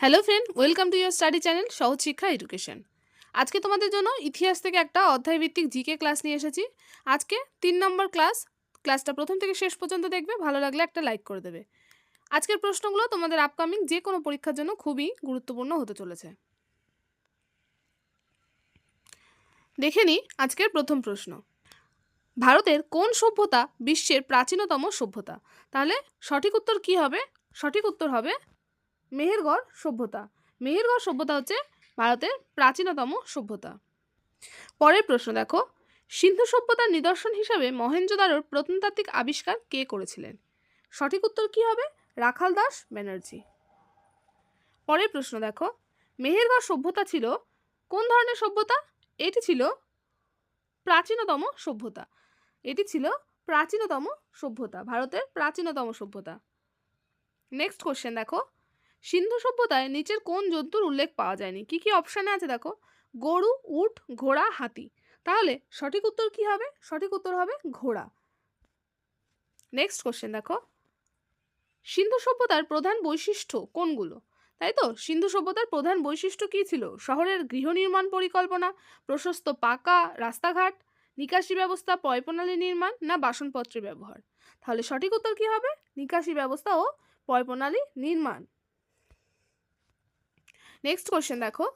Hello friend welcome to your study channel সহজ শিক্ষা education আজকে তোমাদের জন্য ইতিহাস থেকে একটা অধ্যায়ভিত্তিক জিকে ক্লাস নিয়ে এসেছি। আজকে তিন নম্বর ক্লাস ক্লাসটা প্রথম থেকে শেষ পর্যন্ত দেখবে, ভালো লাগলে একটা লাইক করে দেবে। আজকের প্রশ্নগুলো তোমাদের আপকামিং যে কোনো পরীক্ষার জন্য খুবই গুরুত্বপূর্ণ হতে চলেছে। দেখে নিই আজকের প্রথম প্রশ্ন। ভারতের কোন সভ্যতা বিশ্বের প্রাচীনতম সভ্যতা? তাহলে সঠিক উত্তর কি হবে? সঠিক উত্তর হবে মেহেরগড় সভ্যতা। মেহেরগড় সভ্যতা হচ্ছে ভারতের প্রাচীনতম সভ্যতা। পরের প্রশ্ন দেখো, সিন্ধু সভ্যতার নিদর্শন হিসাবে মহেঞ্জোদারোর প্রত্নতাত্ত্বিক আবিষ্কার কে করেছিলেন? সঠিক উত্তর কি হবে? রাখাল দাস ব্যানার্জি। পরের প্রশ্ন দেখো, মেহেরগড় সভ্যতা ছিল কোন ধরনের সভ্যতা? এটি ছিল প্রাচীনতম সভ্যতা। এটি ছিল প্রাচীনতম সভ্যতা, ভারতের প্রাচীনতম সভ্যতা। নেক্সট কোশ্চেন দেখো সিন্ধু সভ্যতায় নিচের কোন জন্তুর উল্লেখ পাওয়া যায়নি? কি কি অপশানে আছে দেখো? গরু, উট, ঘোড়া, হাতি। তাহলে সঠিক উত্তর কি হবে? সঠিক উত্তর হবে ঘোড়া। নেক্সট কোশ্চেন দেখো। সিন্ধু সভ্যতার প্রধান বৈশিষ্ট্য কোনগুলো? তাই তো? সিন্ধু সভ্যতার প্রধান বৈশিষ্ট্য কী ছিল? শহরের গৃহ নির্মাণ পরিকল্পনা, প্রশস্ত পাকা রাস্তাঘাট, নিকাশি ব্যবস্থা পয়প্রণালী নির্মাণ না বাসনপত্রের ব্যবহার? তাহলে সঠিক উত্তর কী হবে? নিকাশি ব্যবস্থা ও পয়প্রণালী নির্মাণ। নেক্সট কোশ্চেন দেখো।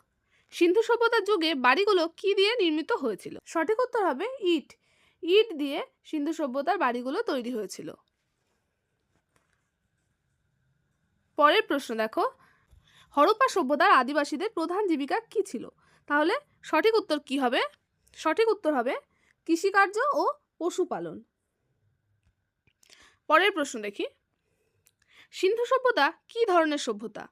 সিন্ধু সভ্যতার যুগে বাড়িগুলো কি দিয়ে নির্মিত হয়েছিল? সঠিক উত্তর হবে ইট। ইট দিয়ে সিন্ধু সভ্যতার বাড়িগুলো তৈরি হয়েছিল। পরের প্রশ্ন দেখো। হরপ্পা সভ্যতার আদিবাসীদের প্রধান জীবিকা কি ছিল? তাহলে সঠিক উত্তর কি হবে? সঠিক উত্তর হবে কৃষিকার্য ও পশুপালন। পরের প্রশ্ন দেখি। সিন্ধু সভ্যতা কি ধরনের সভ্যতা?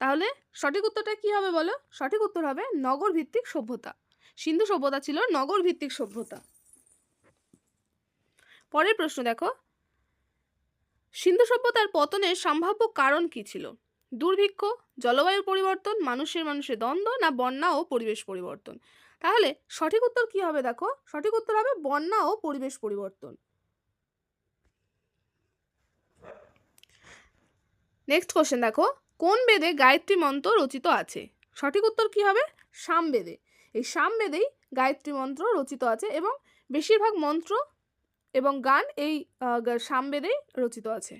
তাহলে সঠিক উত্তরটা কি হবে বলো? সঠিক উত্তর হবে নগর ভিত্তিক সভ্যতা। সিন্ধু সভ্যতা ছিল নগর ভিত্তিক সভ্যতা। পরের প্রশ্ন দেখো। সিন্ধু সভ্যতার পতনের সম্ভাব্য কারণ কি ছিল? দুর্ভিক্ষ জলবায়ু পরিবর্তন, মানুষের মানুষের দ্বন্দ্ব না বন্যা ও পরিবেশ পরিবর্তন? তাহলে সঠিক উত্তর কি হবে দেখো? সঠিক উত্তর হবে বন্যা ও পরিবেশ পরিবর্তন। নেক্সট কোশ্চেন দেখো। কোন বেদে গায়ত্রী মন্ত্র রচিত আছে? সঠিক উত্তর কি হবে? সামবেদে এই সামবেদেই গায়ত্রী মন্ত্র রচিত আছে এবং বেশিরভাগ মন্ত্র এবং গান এই সামবেদেই রচিত আছে।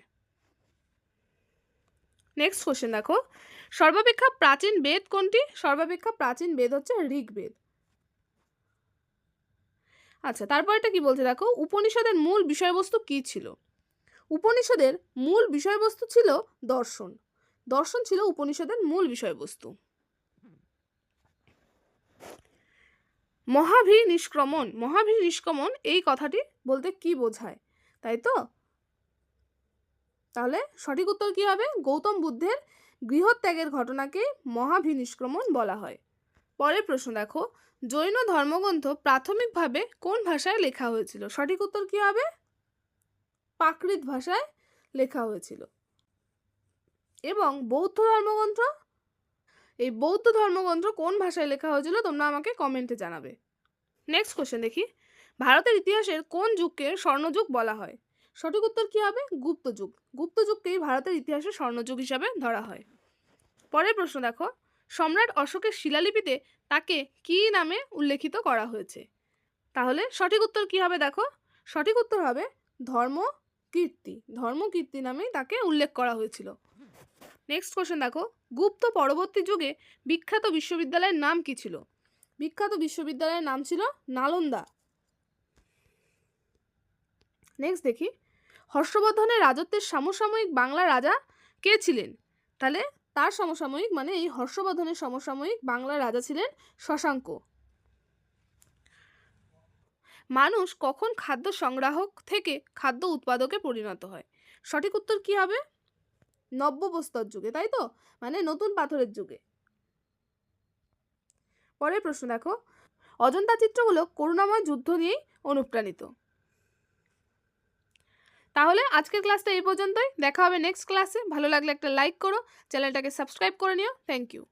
নেক্সট কোশ্চেন দেখো। সর্বাপেক্ষা প্রাচীন বেদ কোনটি? সর্বাপেক্ষা প্রাচীন বেদ হচ্ছে ঋগ্বেদ। আচ্ছা তারপরটা কি বলছে দেখো? উপনিষদের মূল বিষয়বস্তু কি ছিল? উপনিষদের মূল বিষয়বস্তু ছিল দর্শন। দর্শন ছিল উপনিষদের মূল বিষয়বস্তু। মহাভি নিষ্ক্রমণ মহাভি নিষ্ক্রমণ এই কথাটি বলতে কি বোঝায়? তাই তো? তাহলে সঠিক উত্তর কি হবে? গৌতম বুদ্ধের গৃহত্যাগের ঘটনাকে মহাভিনিষ্ক্রমণ বলা হয়। পরের প্রশ্ন দেখো, জৈন ধর্মগ্রন্থ প্রাথমিকভাবে কোন ভাষায় লেখা হয়েছিল? সঠিক উত্তর কি হবে? প্রাকৃত ভাষায় লেখা হয়েছিল। এবং বৌদ্ধ ধর্মগ্রন্থ? এই বৌদ্ধ ধর্মগ্রন্থ কোন ভাষায় লেখা হয়েছিল তোমরা আমাকে কমেন্টে জানাবে। নেক্সট কোশ্চেন দেখি। ভারতের ইতিহাসের কোন যুগকে স্বর্ণযুগ বলা হয়? সঠিক উত্তর কী হবে? গুপ্ত যুগ। গুপ্ত যুগকেই ভারতের ইতিহাসে স্বর্ণযুগ হিসাবে ধরা হয়। পরের প্রশ্ন দেখো। সম্রাট অশোকের শিলালিপিতে তাকে কী নামে উল্লেখিত করা হয়েছে? তাহলে সঠিক উত্তর কী হবে দেখো? সঠিক উত্তর হবে ধর্ম কীর্তি ধর্মকীর্তি নামেই তাকে উল্লেখ করা হয়েছিল। নেক্সট কোশ্চেন দেখো। গুপ্ত পরবর্তী যুগে বিখ্যাত বিশ্ববিদ্যালয়ের নাম কি ছিল? বিখ্যাত বিশ্ববিদ্যালয়ের নাম ছিল নালন্দা। নেক্সট দেখি। হর্ষবর্ধনের রাজত্বের সমসাময়িক বাংলা রাজা কে ছিলেন? তাহলে তার সমসাময়িক মানে এই হর্ষবর্ধনের সমসাময়িক বাংলার রাজা ছিলেন শশাঙ্ক। মানুষ কখন খাদ্য সংগ্রাহক থেকে খাদ্য উৎপাদকে পরিণত হয়? সঠিক উত্তর কি হবে? নব্যবস্তর যুগে, তাই তো? মানে নতুন পাথরের যুগে। পরের প্রশ্ন দেখো। অজন্তা চিত্রগুলো করুণাময় যুদ্ধ নিয়েই অনুপ্রাণিত। তাহলে আজকের ক্লাসটা এই পর্যন্তই। দেখা হবে নেক্সট ক্লাসে ভালো লাগলে একটা লাইক করো। চ্যানেলটাকে সাবস্ক্রাইব করে নিও। Thank you